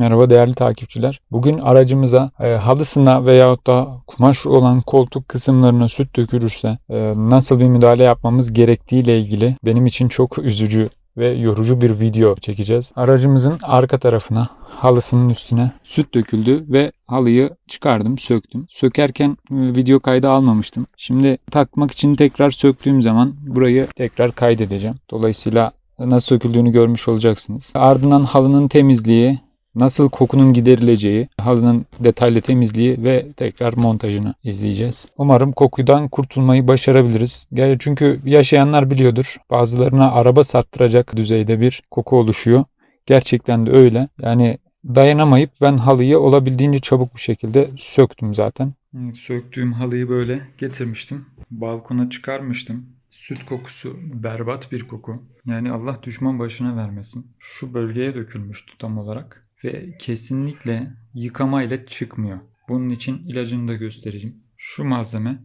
Merhaba değerli takipçiler. Bugün aracımıza e, halısına veyahut da kumaş olan koltuk kısımlarına süt dökülürse e, nasıl bir müdahale yapmamız gerektiği ile ilgili benim için çok üzücü ve yorucu bir video çekeceğiz. Aracımızın arka tarafına halısının üstüne süt döküldü ve halıyı çıkardım, söktüm. Sökerken e, video kaydı almamıştım. Şimdi takmak için tekrar söktüğüm zaman burayı tekrar kaydedeceğim. Dolayısıyla nasıl söküldüğünü görmüş olacaksınız. Ardından halının temizliği, nasıl kokunun giderileceği, halının detaylı temizliği ve tekrar montajını izleyeceğiz. Umarım kokudan kurtulmayı başarabiliriz. Yani çünkü yaşayanlar biliyordur. Bazılarına araba sattıracak düzeyde bir koku oluşuyor. Gerçekten de öyle. Yani dayanamayıp ben halıyı olabildiğince çabuk bir şekilde söktüm zaten. söktüğüm halıyı böyle getirmiştim. Balkona çıkarmıştım. Süt kokusu berbat bir koku. Yani Allah düşman başına vermesin. Şu bölgeye dökülmüştü tam olarak. Ve kesinlikle yıkamayla çıkmıyor. Bunun için ilacını da göstereyim. Şu malzeme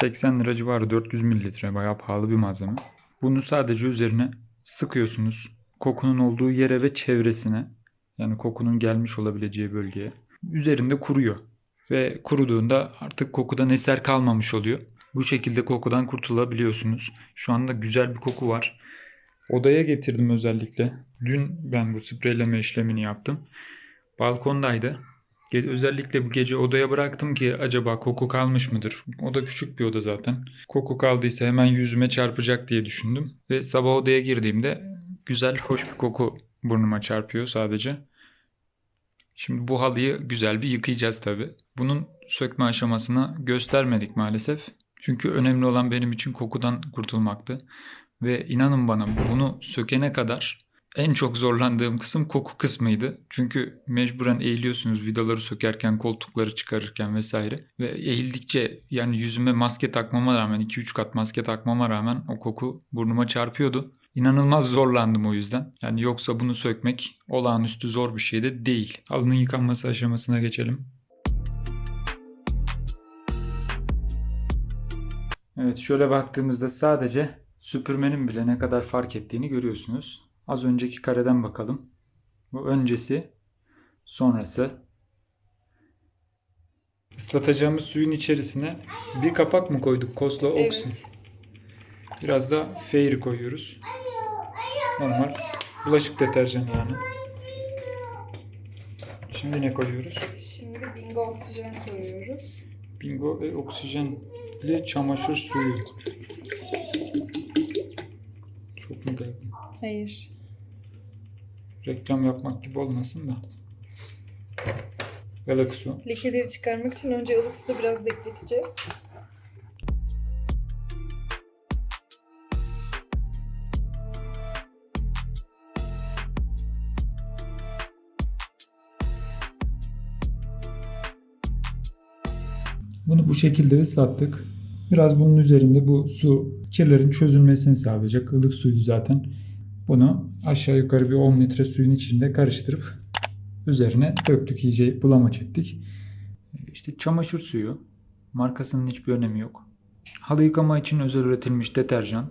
80 lira civarı 400 mililitre bayağı pahalı bir malzeme. Bunu sadece üzerine sıkıyorsunuz. Kokunun olduğu yere ve çevresine yani kokunun gelmiş olabileceği bölgeye. Üzerinde kuruyor. Ve kuruduğunda artık kokudan eser kalmamış oluyor. Bu şekilde kokudan kurtulabiliyorsunuz. Şu anda güzel bir koku var. Odaya getirdim özellikle. Dün ben bu spreyleme işlemini yaptım. Balkondaydı. Özellikle bu gece odaya bıraktım ki acaba koku kalmış mıdır? O da küçük bir oda zaten. Koku kaldıysa hemen yüzüme çarpacak diye düşündüm. Ve sabah odaya girdiğimde güzel, hoş bir koku burnuma çarpıyor sadece. Şimdi bu halıyı güzel bir yıkayacağız tabi. Bunun sökme aşamasını göstermedik maalesef. Çünkü önemli olan benim için kokudan kurtulmaktı. Ve inanın bana bunu sökene kadar en çok zorlandığım kısım koku kısmıydı. Çünkü mecburen eğiliyorsunuz vidaları sökerken, koltukları çıkarırken vesaire. Ve eğildikçe yani yüzüme maske takmama rağmen 2-3 kat maske takmama rağmen o koku burnuma çarpıyordu. İnanılmaz zorlandım o yüzden. Yani yoksa bunu sökmek olağanüstü zor bir şey de değil. Halının yıkanması aşamasına geçelim. Evet şöyle baktığımızda sadece süpürmenin bile ne kadar fark ettiğini görüyorsunuz. Az önceki kareden bakalım. Bu öncesi, sonrası. Islatacağımız suyun içerisine bir kapak mı koyduk? Kosla Oxy. Evet. Biraz da Fairy koyuyoruz. Normal bulaşık deterjanı yani. Şimdi ne koyuyoruz? Şimdi bingo oksijen koyuyoruz. Bingo ve oksijenli çamaşır suyu. Çok mu geldi? Hayır. Reklam yapmak gibi olmasın da. Ilık su. Lekeleri çıkarmak için önce ılık suda biraz bekleteceğiz. Bunu bu şekilde ıslattık. Biraz bunun üzerinde bu su kirlerin çözülmesini sağlayacak. Ilık suydu zaten. Bunu aşağı yukarı bir 10 litre suyun içinde karıştırıp üzerine döktük iyice bulamaç ettik. İşte çamaşır suyu. Markasının hiçbir önemi yok. Halı yıkama için özel üretilmiş deterjan.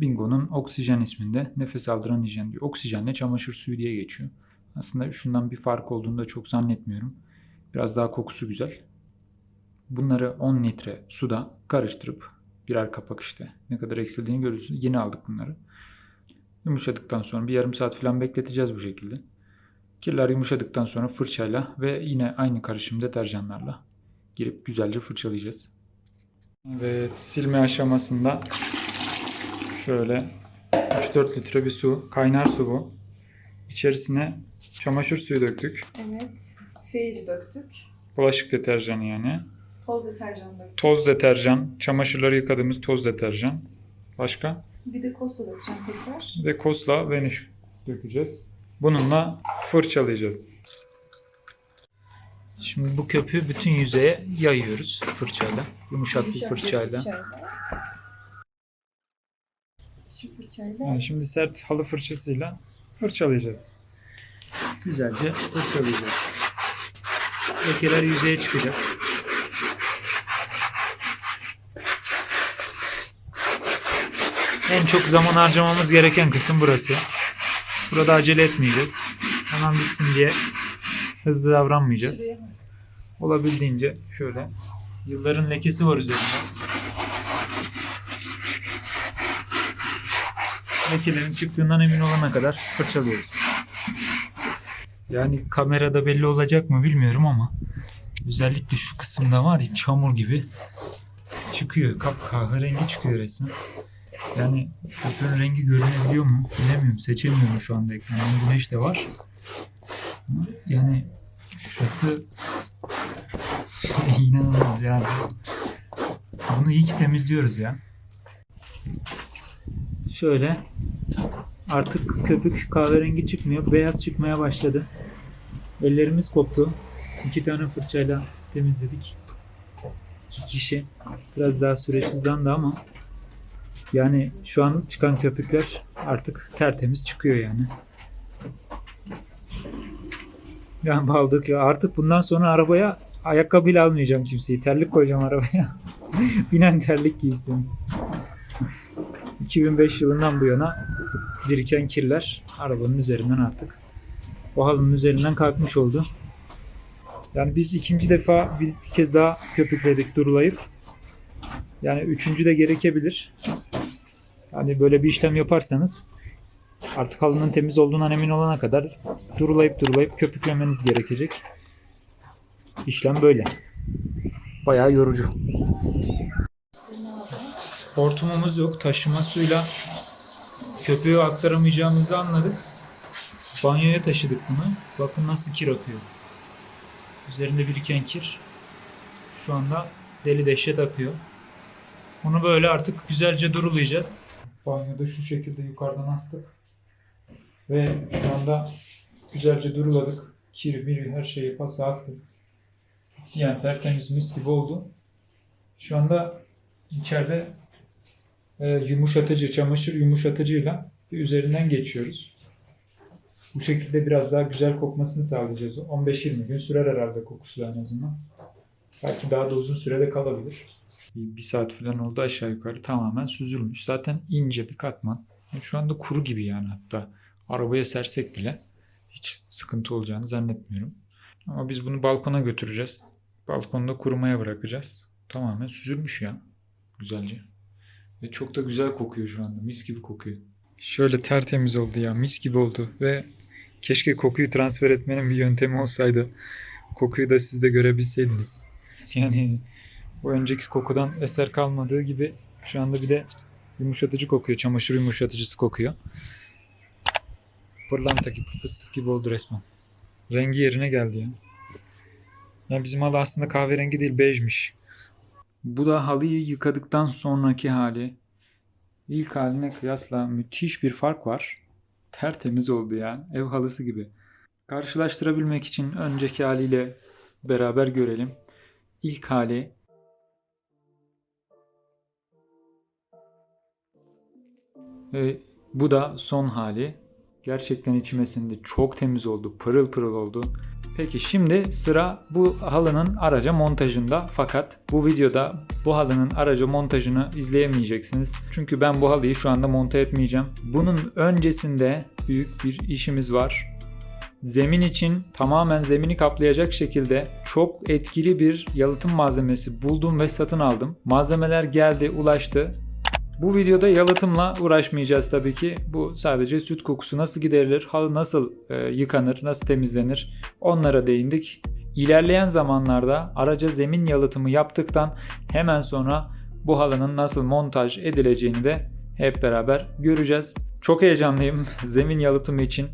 Bingo'nun Oksijen isminde nefes aldıran hijyen diyor. Oksijenle çamaşır suyu diye geçiyor. Aslında şundan bir fark olduğunu da çok zannetmiyorum. Biraz daha kokusu güzel. Bunları 10 litre suda karıştırıp birer kapak işte ne kadar eksildiğini görüyorsunuz. Yeni aldık bunları. Yumuşadıktan sonra bir yarım saat falan bekleteceğiz bu şekilde. Kirler yumuşadıktan sonra fırçayla ve yine aynı karışım deterjanlarla girip güzelce fırçalayacağız. Evet silme aşamasında şöyle 3-4 litre bir su, kaynar su bu. İçerisine çamaşır suyu döktük. Evet. Feyli döktük. Bulaşık deterjanı yani. Toz deterjan. Toz deterjan, çamaşırları yıkadığımız toz deterjan. Başka? Bir de kosta dökeceğim tekrar. Bir de Kosla Vanish dökeceğiz. Bununla fırçalayacağız. Şimdi bu köpüğü bütün yüzeye yayıyoruz fırçayla. Yumuşak bir bir fırçayla. Şu fırçayla. Yani şimdi sert halı fırçasıyla fırçalayacağız. Güzelce fırçalayacağız. Lekeler yüzeye çıkacak. En çok zaman harcamamız gereken kısım burası. Burada acele etmeyeceğiz. Hemen bitsin diye hızlı davranmayacağız. Olabildiğince şöyle. Yılların lekesi var üzerinde. Lekelerin çıktığından emin olana kadar fırçalıyoruz. Yani kamerada belli olacak mı bilmiyorum ama özellikle şu kısımda var ya çamur gibi çıkıyor. Kap kahverengi çıkıyor resmen. Yani köpüğün rengi görünebiliyor mu? Bilemiyorum. Seçemiyorum şu anda ekrandan. Güneş de var. Yani şurası İnanılmaz ya. Bunu iyi ki temizliyoruz ya. Şöyle artık köpük kahverengi çıkmıyor. Beyaz çıkmaya başladı. Ellerimiz koptu. İki tane fırçayla temizledik. İki kişi. Biraz daha süreç hızlandı ama yani şu an çıkan köpükler artık tertemiz çıkıyor yani. Yani baldık ya. Artık bundan sonra arabaya ayakkabıyla almayacağım kimseyi. Terlik koyacağım arabaya. Binen terlik giysin. 2005 yılından bu yana biriken kirler arabanın üzerinden artık o halının üzerinden kalkmış oldu. Yani biz ikinci defa bir, kez daha köpükledik durulayıp. Yani üçüncü de gerekebilir. Yani böyle bir işlem yaparsanız artık halının temiz olduğundan emin olana kadar durulayıp durulayıp köpüklemeniz gerekecek. İşlem böyle. Bayağı yorucu. Hortumumuz yok. Taşıma suyla köpüğü aktaramayacağımızı anladık. Banyoya taşıdık bunu. Bakın nasıl kir akıyor. Üzerinde biriken kir şu anda deli dehşet akıyor. Bunu böyle artık güzelce durulayacağız. Banyoda şu şekilde yukarıdan astık. Ve şu anda güzelce duruladık. Kir, miri her şeyi pası aktı. Yani tertemiz mis gibi oldu. Şu anda içeride e, yumuşatıcı, çamaşır yumuşatıcıyla bir üzerinden geçiyoruz. Bu şekilde biraz daha güzel kokmasını sağlayacağız. 15-20 gün sürer herhalde kokusu en azından. Belki daha da uzun sürede kalabilir. Bir, saat falan oldu aşağı yukarı tamamen süzülmüş. Zaten ince bir katman. Şu anda kuru gibi yani hatta. Arabaya sersek bile hiç sıkıntı olacağını zannetmiyorum. Ama biz bunu balkona götüreceğiz. Balkonda kurumaya bırakacağız. Tamamen süzülmüş ya. Güzelce. Ve çok da güzel kokuyor şu anda. Mis gibi kokuyor. Şöyle tertemiz oldu ya. Mis gibi oldu. Ve keşke kokuyu transfer etmenin bir yöntemi olsaydı. Kokuyu da siz de görebilseydiniz. Yani o önceki kokudan eser kalmadığı gibi şu anda bir de yumuşatıcı kokuyor. Çamaşır yumuşatıcısı kokuyor. Pırlanta gibi, fıstık gibi oldu resmen. Rengi yerine geldi ya. Yani bizim halı aslında kahverengi değil bejmiş. Bu da halıyı yıkadıktan sonraki hali. İlk haline kıyasla müthiş bir fark var. Tertemiz oldu ya. Ev halısı gibi. Karşılaştırabilmek için önceki haliyle beraber görelim. İlk hali ve bu da son hali. Gerçekten içime sindi. Çok temiz oldu. Pırıl pırıl oldu. Peki şimdi sıra bu halının araca montajında. Fakat bu videoda bu halının araca montajını izleyemeyeceksiniz. Çünkü ben bu halıyı şu anda monte etmeyeceğim. Bunun öncesinde büyük bir işimiz var. Zemin için tamamen zemini kaplayacak şekilde çok etkili bir yalıtım malzemesi buldum ve satın aldım. Malzemeler geldi, ulaştı. Bu videoda yalıtımla uğraşmayacağız tabii ki. Bu sadece süt kokusu nasıl giderilir, halı nasıl e, yıkanır, nasıl temizlenir onlara değindik. İlerleyen zamanlarda araca zemin yalıtımı yaptıktan hemen sonra bu halının nasıl montaj edileceğini de hep beraber göreceğiz. Çok heyecanlıyım zemin yalıtımı için.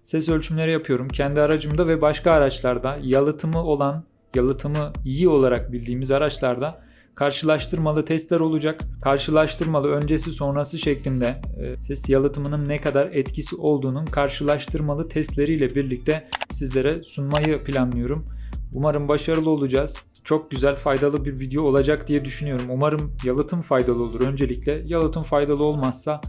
Ses ölçümleri yapıyorum. Kendi aracımda ve başka araçlarda yalıtımı olan, yalıtımı iyi olarak bildiğimiz araçlarda karşılaştırmalı testler olacak. Karşılaştırmalı öncesi sonrası şeklinde e, ses yalıtımının ne kadar etkisi olduğunun karşılaştırmalı testleriyle birlikte sizlere sunmayı planlıyorum. Umarım başarılı olacağız. Çok güzel faydalı bir video olacak diye düşünüyorum. Umarım yalıtım faydalı olur öncelikle. Yalıtım faydalı olmazsa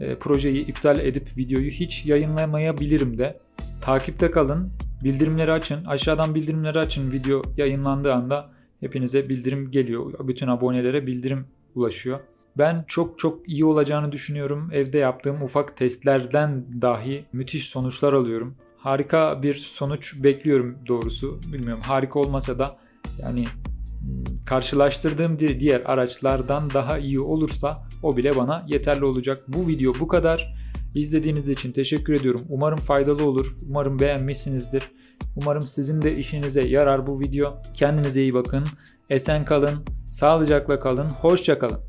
e, projeyi iptal edip videoyu hiç yayınlamayabilirim de. Takipte kalın. Bildirimleri açın. Aşağıdan bildirimleri açın video yayınlandığı anda hepinize bildirim geliyor. Bütün abonelere bildirim ulaşıyor. Ben çok çok iyi olacağını düşünüyorum. Evde yaptığım ufak testlerden dahi müthiş sonuçlar alıyorum. Harika bir sonuç bekliyorum doğrusu. Bilmiyorum harika olmasa da yani karşılaştırdığım di- diğer araçlardan daha iyi olursa o bile bana yeterli olacak. Bu video bu kadar. İzlediğiniz için teşekkür ediyorum. Umarım faydalı olur. Umarım beğenmişsinizdir. Umarım sizin de işinize yarar bu video. Kendinize iyi bakın. Esen kalın. Sağlıcakla kalın. Hoşça kalın.